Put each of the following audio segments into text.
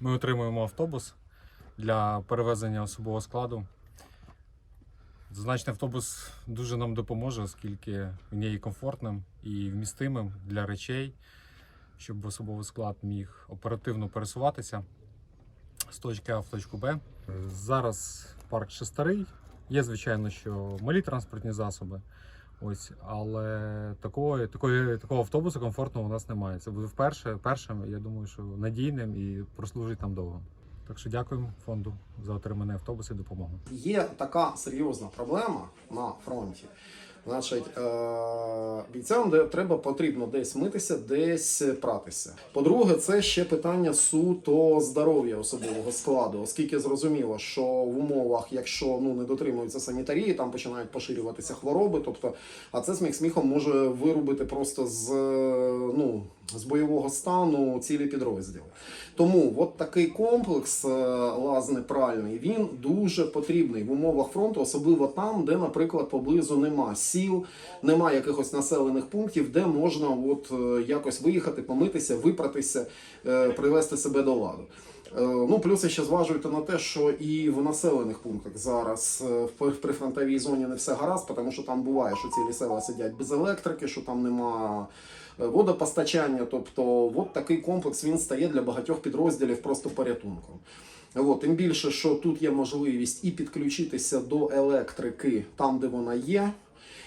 Ми отримуємо автобус для перевезення особового складу. Зазначений автобус дуже нам допоможе, оскільки він є комфортним і вмістимим для речей, щоб особовий склад міг оперативно пересуватися з точки А в точку Б. Зараз парк ще старий. Є, звичайно, що малі транспортні засоби. Ось, але такого, такої, такого автобусу комфортного у нас немає. Це буде вперше, першим, я думаю, що надійним і прослужить нам довго. Так що дякуємо фонду за отриманий автобус і допомогу. Є така серйозна проблема на фронті. Значить, е- бійцям де треба потрібно десь митися, десь пратися. По-друге, це ще питання суто здоров'я особового складу, оскільки зрозуміло, що в умовах, якщо ну не дотримуються санітарії, там починають поширюватися хвороби. Тобто, а це сміх сміхом може вирубити просто з ну з бойового стану цілі підрозділи. Тому от такий комплекс е, лазне-пральний він дуже потрібний в умовах фронту, особливо там, де, наприклад, поблизу нема сіл, нема якихось населених пунктів, де можна от е, якось виїхати, помитися, випратися, е, привести себе до ладу. Е, Ну, плюс ще зважуйте на те, що і в населених пунктах зараз в прифронтовій зоні не все гаразд, тому що там буває, що цілі села сидять без електрики, що там нема водопостачання. Тобто, от такий комплекс він стає для багатьох підрозділів просто порятунком. От, тим більше, що тут є можливість і підключитися до електрики там, де вона є.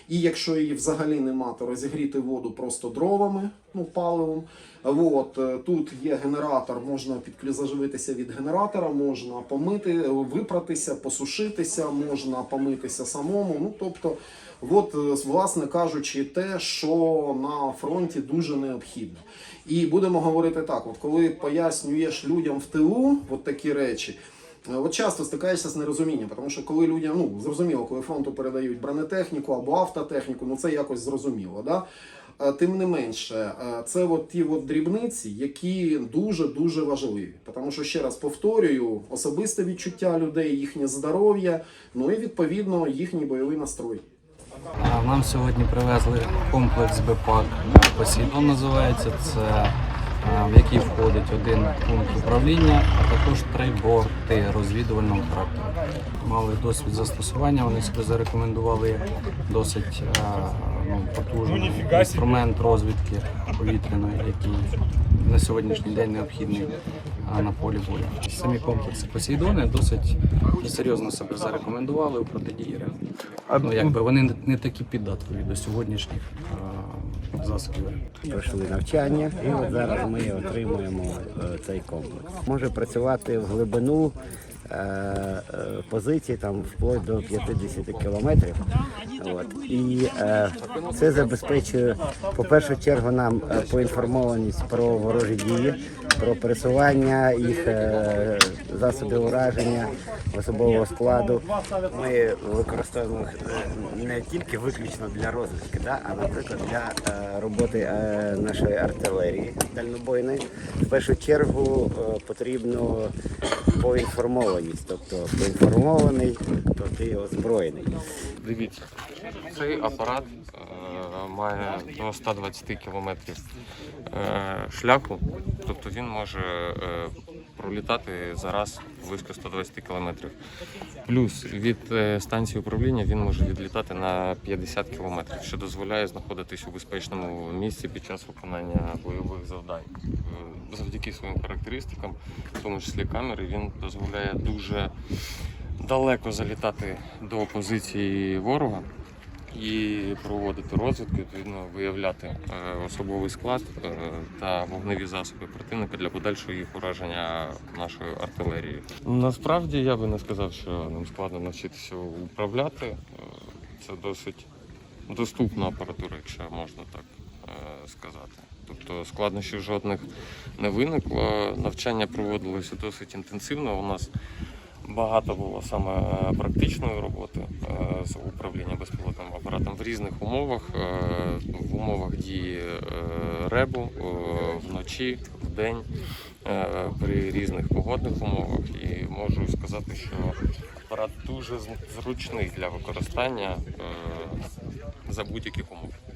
І якщо її взагалі нема, то розігріти воду просто дровами, ну паливом. От, е, тут є генератор, можна заживитися від генератора, можна помити, е, випратися, посушитися, можна помитися самому. Ну тобто, от, е, власне кажучи, те, що на фронті дуже необхідно. І будемо говорити так: от коли пояснюєш людям в тилу от такі речі. Е, От часто стикаєшся з нерозумінням, тому що коли людям, ну зрозуміло, коли фронту передають бронетехніку або автотехніку, ну це якось зрозуміло. Да? Е, Тим не менше, е, це от ті от дрібниці, які дуже дуже важливі. Тому що ще раз повторюю, особисте відчуття людей, їхнє здоров'я, ну і відповідно їхній бойовий настрой. Нам сьогодні привезли комплекс БПАК Посейдон називається. Це в який входить один пункт управління, а також три борти розвідувального характеру. Мали досвід застосування, вони себе зарекомендували як досить е, ну, потужний інструмент розвідки повітряної, який на сьогоднішній день необхідний на полі бою. Самі комплекси Посейдони досить серйозно себе зарекомендували у протидії Ну, якби вони не- не такі піддатливі до сьогоднішніх а, засобів. пройшли навчання, і от зараз ми отримуємо е, цей комплекс. Може працювати в глибину е, е, позиції там вплоть до 50 кілометрів. От. І е, це забезпечує, по першу чергу, нам поінформованість про ворожі дії, про пересування їх е, засобів ураження особового складу. Ми використовуємо е, не тільки виключно для розвідки, да, а наприклад для е, роботи нашої артилерії дальнобойної. В першу чергу потрібно поінформованість, тобто поінформований, то ти озброєний. Дивіться, цей апарат має до 120 кілометрів шляху, тобто він може е, пролітати зараз близько 120 кілометрів. Плюс від е, станції управління він може відлітати на 50 кілометрів, що дозволяє знаходитись у безпечному місці під час виконання бойових завдань. Е, Завдяки своїм характеристикам, в тому числі камери, він дозволяє дуже далеко залітати до позиції ворога і проводити розвідку, відповідно виявляти е, особовий склад е, та вогневі засоби противника для подальшого їх ураження нашою артилерією. Насправді я би не сказав, що нам складно навчитися управляти. Е, Це досить доступна апаратура, якщо можна так сказати. Тобто складнощів жодних не виникло. Навчання проводилося досить інтенсивно. У нас Багато було саме практичної роботи з управління безпілотним апаратом в різних умовах, е, в умовах дії е, ребу е, вночі, вдень, день, при різних погодних умовах. І можу сказати, що апарат дуже зручний для використання за будь-яких умов.